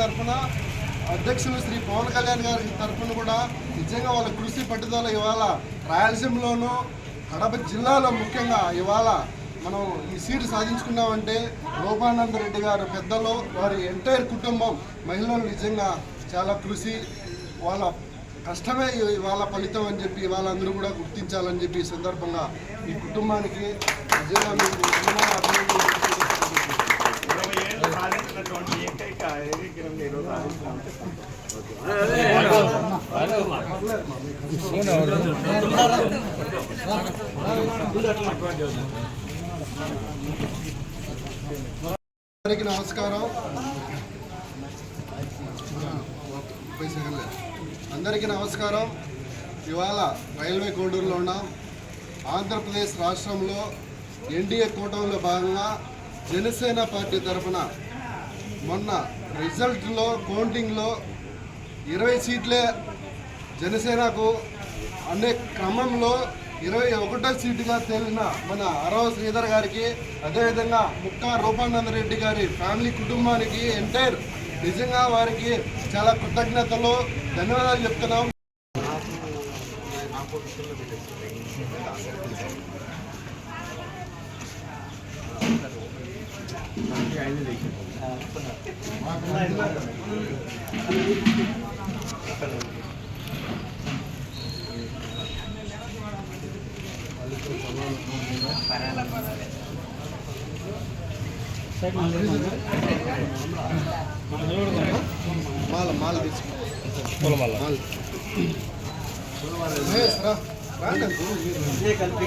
తరఫున అధ్యక్షులు శ్రీ పవన్ కళ్యాణ్ గారి తరఫున కూడా నిజంగా వాళ్ళ కృషి పట్టుదల ఇవాళ రాయలసీమలోనూ కడప జిల్లాలో ముఖ్యంగా ఇవాళ మనం ఈ సీటు సాధించుకున్నామంటే రూపానంద రెడ్డి గారు పెద్దలు వారి ఎంటైర్ కుటుంబం మహిళలు నిజంగా చాలా కృషి. వాళ్ళ కష్టమే ఇవాళ ఫలితం అని చెప్పి ఇవాళ అందరూ కూడా గుర్తించాలని చెప్పి ఈ సందర్భంగా ఈ కుటుంబానికి నిజంగా మీకు అందరికీ నమస్కారం. అందరికీ నమస్కారం. ఇవాళ రైల్వే కోడూరులో ఉన్నాం. ఆంధ్రప్రదేశ్ రాష్ట్రంలో ఎన్డీఏ కూటమిలో భాగంగా జనసేన పార్టీ తరఫున మొన్న రిజల్ట్లో కౌంటింగ్లో ఇరవై సీట్లే జనసేనకు అనే క్రమంలో ఇరవై ఒకటో సీటుగా తేలిన మన అరవ శ్రీధర్ గారికి అదేవిధంగా ముక్కా రూపానంద రెడ్డి గారి ఫ్యామిలీ కుటుంబానికి ఎంటైర్ నిజంగా వారికి చాలా కృతజ్ఞతలు. ధన్యవాదాలు చెప్తున్నాం. మాల మాల తీసుకో మాల మాల కలిపి